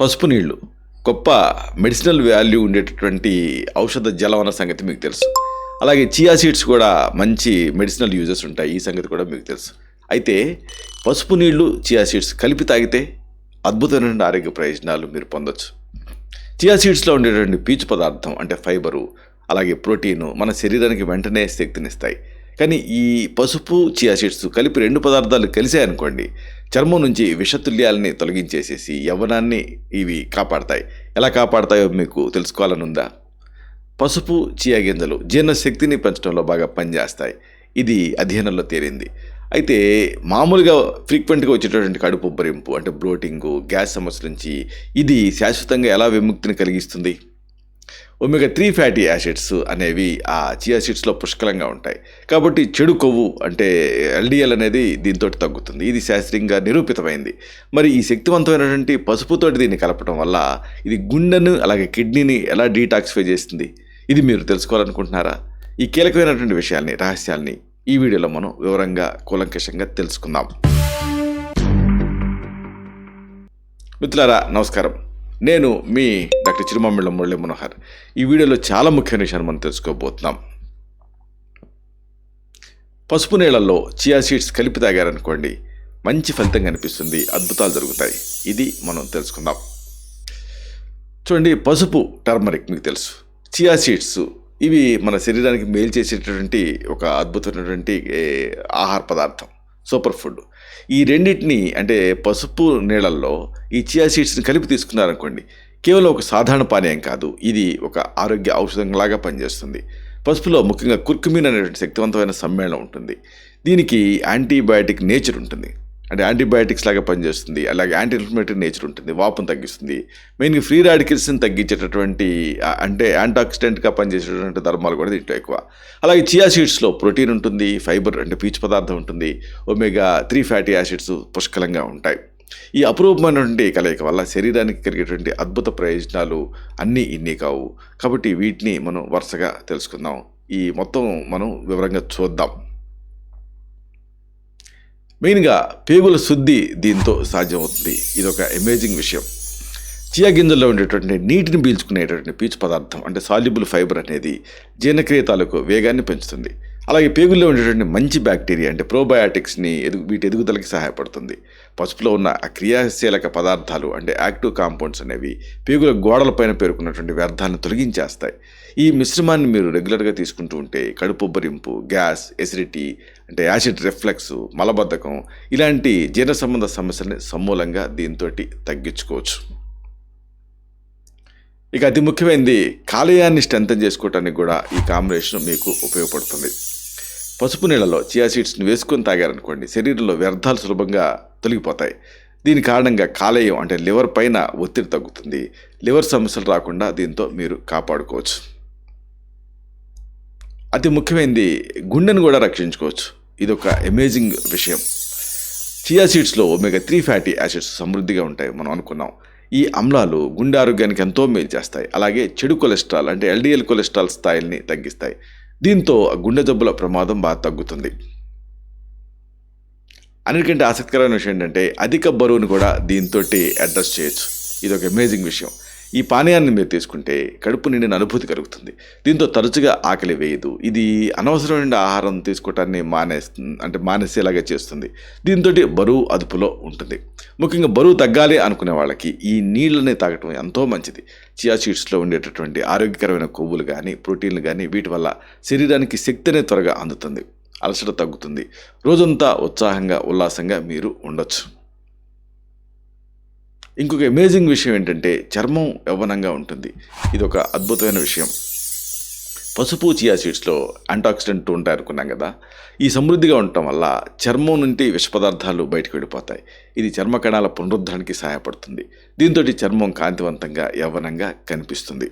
పసుపు నీళ్ళు. గొప్ప మెడిసినల్ వాల్యూ ఉండేటటువంటి ఔషధ జలం అన్న సంగతి మీకు తెలుసు. అలాగే చియా సీడ్స్ కూడా మంచి మెడిసినల్ యూజెస్ ఉంటాయి. ఈ సంగతి కూడా మీకు తెలుసు. అయితే పసుపు నీళ్ళు చియా సీడ్స్ కలిపి తాగితే అద్భుతమైన ఆరోగ్య ప్రయోజనాలు మీరు పొందొచ్చు. చియా సీడ్స్లో ఉండేటువంటి పీచు పదార్థం అంటే ఫైబరు అలాగే ప్రోటీను మన శరీరానికి వెంటనే శక్తినిస్తాయి. కానీ ఈ పసుపు చియా సీడ్స్ కలిపి రెండు పదార్థాలు కలిసాయనుకోండి చర్మం నుంచి విషతుల్యాలని తొలగించేసేసి యవ్వనాన్ని ఇవి కాపాడతాయి. ఎలా కాపాడతాయో మీకు తెలుసుకోవాలని ఉందా పసుపు చియా గింజలు జీర్ణశక్తిని పెంచడంలో బాగా పనిచేస్తాయి. ఇది అధ్యయనంలో తేలింది. అయితే మామూలుగా ఫ్రీక్వెంట్గా వచ్చేటటువంటి కడుపు ఉబ్బరింపు అంటే బ్లోటింగు గ్యాస్ సమస్య నుంచి ఇది శాశ్వతంగా ఎలా విముక్తిని కలిగిస్తుంది? ఒమేగా త్రీ ఫ్యాటీ యాసిడ్స్ అనేవి ఆ చియా సీడ్స్లో పుష్కలంగా ఉంటాయి. కాబట్టి చెడు కొవ్వు అంటే ఎల్డిఎల్ అనేది దీంతో తగ్గుతుంది. ఇది శాస్త్రీయంగా నిరూపితమైంది. మరి ఈ శక్తివంతమైనటువంటి పసుపుతోటి దీన్ని కలపడం వల్ల ఇది గుండెను అలాగే కిడ్నీని ఎలా డీటాక్సిఫై చేస్తుంది? ఇది మీరు తెలుసుకోవాలనుకుంటున్నారా? ఈ కీలకమైనటువంటి విషయాల్ని రహస్యాల్ని ఈ వీడియోలో మనం వివరంగా కూలంకషంగా తెలుసుకుందాం. మిత్రులారా నమస్కారం. నేను మీ డాక్టర్ చిరుమామిళ్ళ మురళీ మనోహర్. ఈ వీడియోలో చాలా ముఖ్యమైన విషయాన్ని మనం తెలుసుకోబోతున్నాం. పసుపు నీళ్ళల్లో చియా సీడ్స్ కలిపి తాగారనుకోండి మంచి ఫలితం కనిపిస్తుంది. అద్భుతాలు జరుగుతాయి. ఇది మనం తెలుసుకుందాం. చూడండి పసుపు టర్మరిక్ మీకు తెలుసు. చియా సీడ్స్ ఇవి మన శరీరానికి మేలు చేసేటటువంటి ఒక అద్భుతమైనటువంటి ఆహార పదార్థం. Super food. ఈ రెండింటిని అంటే పసుపు నీళ్ళల్లో ఈ చియా సీడ్స్ని కలిపి తీసుకున్నారనుకోండి కేవలం ఒక సాధారణ పానీయం కాదు ఇది ఒక ఆరోగ్య ఔషధంలాగా పనిచేస్తుంది. పసుపులో ముఖ్యంగా కుర్కుమిన్ అనేటువంటి శక్తివంతమైన సమ్మేళనం ఉంటుంది. దీనికి యాంటీబయాటిక్ నేచర్ ఉంటుంది. అంటే యాంటీబయాటిక్స్ లాగా పనిచేస్తుంది. అలాగే యాంటీ ఇన్ఫ్లమేటరీ నేచర్ ఉంటుంది. వాపును తగ్గిస్తుంది. మెయిన్గా ఫ్రీ రాడికల్స్ని తగ్గించేటటువంటి అంటే యాంటాక్సిడెంట్గా పనిచేసేటటువంటి ధర్మాలు కూడా దీంట్లో ఎక్కువ. అలాగే చియా సీడ్స్లో ప్రోటీన్ ఉంటుంది ఫైబర్ అంటే పీచు పదార్థం ఉంటుంది. ఒమేగా త్రీ ఫ్యాటీ యాసిడ్స్ పుష్కలంగా ఉంటాయి. ఈ అపురూపమైనటువంటి కలయిక వల్ల శరీరానికి కలిగేటువంటి అద్భుత ప్రయోజనాలు అన్నీ ఇన్ని కావు. కాబట్టి వీటిని మనం వరుసగా తెలుసుకుందాం. ఈ మొత్తం మనం వివరంగా చూద్దాం. మెయిన్గా పేగుల శుద్ధి దీంతో సాధ్యమవుతుంది. ఇది ఒక అమేజింగ్ విషయం. చియా గింజల్లో ఉండేటువంటి నీటిని పీల్చుకునేటటువంటి పీచు పదార్థం అంటే సాల్యుబుల్ ఫైబర్ అనేది జీర్ణక్రియ తాలూకు వేగాన్ని పెంచుతుంది. అలాగే పేగుల్లో ఉండేటువంటి మంచి బ్యాక్టీరియా అంటే ప్రోబయాటిక్స్ని ఎదుగు వీటి ఎదుగుదలకి సహాయపడుతుంది. పసుపులో ఉన్న ఆ క్రియాశీలక పదార్థాలు అంటే యాక్టివ్ కాంపౌండ్స్ అనేవి పేగుల గోడలపైన పేర్కొన్నటువంటి వ్యర్థాన్ని తొలగించేస్తాయి. ఈ మిశ్రమాన్ని మీరు రెగ్యులర్గా తీసుకుంటూ ఉంటే కడుపుబ్బరింపు గ్యాస్ ఎసిడిటీ అంటే యాసిడ్ రిఫ్లెక్స్ మలబద్ధకం ఇలాంటి జీర్ణ సంబంధ సమస్యల్ని సమూలంగా దీంతో తగ్గించుకోవచ్చు. ఇక అతి ముఖ్యమైనది కాలేయాన్ని స్ట్రెంథన్ చేసుకోవటానికి కూడా ఈ కాంబినేషన్ మీకు ఉపయోగపడుతుంది. పసుపు నీళ్ళలో చియా సీడ్స్ని వేసుకొని తాగారనుకోండి శరీరంలో వ్యర్థాలు సులభంగా తొలగిపోతాయి. దీని కారణంగా కాలేయం అంటే లివర్ పైన ఒత్తిడి తగ్గుతుంది. లివర్ సమస్యలు రాకుండా దీంతో మీరు కాపాడుకోవచ్చు. అతి ముఖ్యమైనది గుండెను కూడా రక్షించుకోవచ్చు. ఇది ఒక అమేజింగ్ విషయం చియా సీడ్స్లో ఒమేగా త్రీ ఫ్యాటీ యాసిడ్స్ సమృద్ధిగా ఉంటాయి మనం అనుకున్నాం. ఈ అమ్లాలు గుండె ఆరోగ్యానికి ఎంతో మేలు చేస్తాయి. అలాగే చెడు కొలెస్ట్రాల్ అంటే ఎల్డిఎల్ కొలెస్ట్రాల్ స్థాయిల్ని తగ్గిస్తాయి. దీంతో గుండె జబ్బుల ప్రమాదం బాగా తగ్గుతుంది. అన్నిటికంటే ఆసక్తికరమైన విషయం ఏంటంటే అధిక బరువును కూడా దీంతో అడ్రస్ చేయొచ్చు. ఇది ఒక అమేజింగ్ విషయం. ఈ పానీయాన్ని మీరు తీసుకుంటే కడుపు నిండిన అనుభూతి కలుగుతుంది. దీంతో తరచుగా ఆకలి వేయదు. ఇది అనవసరమైన ఆహారం తీసుకోవటాన్ని మానే అంటే మానేసేలాగా చేస్తుంది. దీంతో బరువు అదుపులో ఉంటుంది. ముఖ్యంగా బరువు తగ్గాలి అనుకునే వాళ్ళకి ఈ నీళ్ళని తాగటం ఎంతో మంచిది. చియా సీడ్స్లో ఉండేటటువంటి ఆరోగ్యకరమైన కొవ్వులు కానీ ప్రోటీన్లు కానీ వీటి వల్ల శరీరానికి శక్తి అనేది త్వరగా అందుతుంది. అలసట తగ్గుతుంది. రోజంతా ఉత్సాహంగా ఉల్లాసంగా మీరు ఉండొచ్చు. ఇంకొక అమేజింగ్ విషయం ఏంటంటే చర్మం యవ్వనంగా ఉంటుంది. ఇది ఒక అద్భుతమైన విషయం. పసుపు చియా సీడ్స్లో యాంటాక్సిడెంట్ ఉంటాయి అనుకున్నాం కదా. ఈ సమృద్ధిగా ఉండటం వల్ల చర్మం నుండి విష పదార్థాలు బయటకు వెళ్ళిపోతాయి. ఇది చర్మ కణాల పునరుద్ధరణకి సహాయపడుతుంది. దీంతో చర్మం కాంతివంతంగా యవ్వనంగా కనిపిస్తుంది.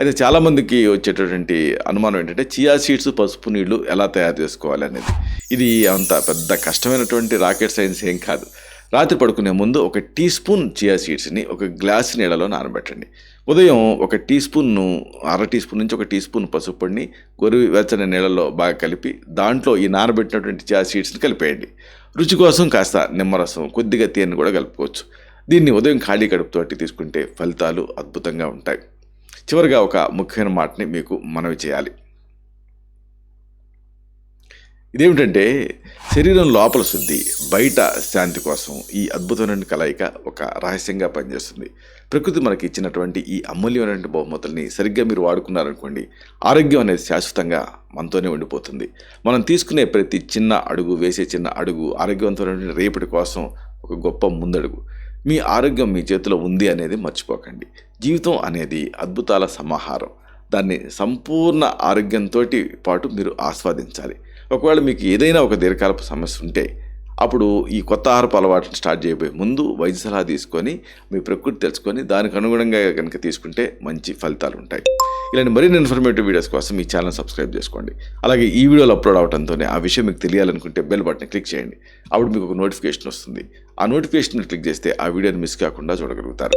అయితే చాలామందికి వచ్చేటటువంటి అనుమానం ఏంటంటే చియా సీడ్స్ పసుపు నీళ్ళు ఎలా తయారు చేసుకోవాలి అనేది. ఇది అంత పెద్ద కష్టమైనటువంటి రాకెట్ సైన్స్ ఏం కాదు. రాత్రి పడుకునే ముందు ఒక టీ స్పూన్ చియా సీడ్స్ని ఒక గ్లాస్ నీళ్ళలో నానబెట్టండి. ఉదయం ఒక టీ స్పూన్ను అర టీ స్పూన్ నుంచి ఒక టీ స్పూన్ పసుపు పొడిని గొరువి వెచ్చని నీళ్ళలో బాగా కలిపి దాంట్లో ఈ నానబెట్టినటువంటి చియా సీడ్స్ని కలిపేయండి. రుచి కోసం కాస్త నిమ్మరసం కొద్దిగా తేనె కూడా కలుపుకోవచ్చు. దీన్ని ఉదయం ఖాళీ కడుపుతోటి తీసుకుంటే ఫలితాలు అద్భుతంగా ఉంటాయి. చివరిగా ఒక ముఖ్యమైన మాటని మీకు మనవి చేయాలి. ఇదేమిటంటే శరీరం లోపల శుద్ధి బయట శాంతి కోసం ఈ అద్భుతమైన కలయిక ఒక రహస్యంగా పనిచేస్తుంది. ప్రకృతి మనకి ఇచ్చినటువంటి ఈ అమూల్యమైనటువంటి బహుమతుల్ని సరిగ్గా మీరు వాడుకున్నారనుకోండి ఆరోగ్యం అనేది శాశ్వతంగా మనతోనే ఉండిపోతుంది. మనం తీసుకునే ప్రతి చిన్న అడుగు వేసే చిన్న అడుగు ఆరోగ్యవంతమైన రేపటి కోసం ఒక గొప్ప ముందడుగు. మీ ఆరోగ్యం మీ చేతిలో ఉంది అనేది మర్చిపోకండి. జీవితం అనేది అద్భుతాల సమాహారం. దాన్ని సంపూర్ణ ఆరోగ్యంతో పాటు మీరు ఆస్వాదించాలి. ఒకవేళ మీకు ఏదైనా ఒక దీర్ఘకాలపు సమస్య ఉంటే అప్పుడు ఈ కొత్త ఆహారపు అలవాట్లను స్టార్ట్ చేయబోయే ముందు వైద్య సలహా తీసుకొని మీ ప్రకృతి తెలుసుకొని దానికి అనుగుణంగా కనుక తీసుకుంటే మంచి ఫలితాలు ఉంటాయి. ఇలాంటి మరిన్ని ఇన్ఫర్మేటివ్ వీడియోస్ కోసం ఈ ఛానల్ సబ్స్క్రైబ్ చేసుకోండి. అలాగే ఈ వీడియోలు అప్లోడ్ అవడంతోనే ఆ విషయం మీకు తెలియాలనుకుంటే బెల్ బటన్ క్లిక్ చేయండి. అప్పుడు మీకు ఒక నోటిఫికేషన్ వస్తుంది. ఆ నోటిఫికేషన్ క్లిక్ చేస్తే ఆ వీడియోని మిస్ కాకుండా చూడగలుగుతారు.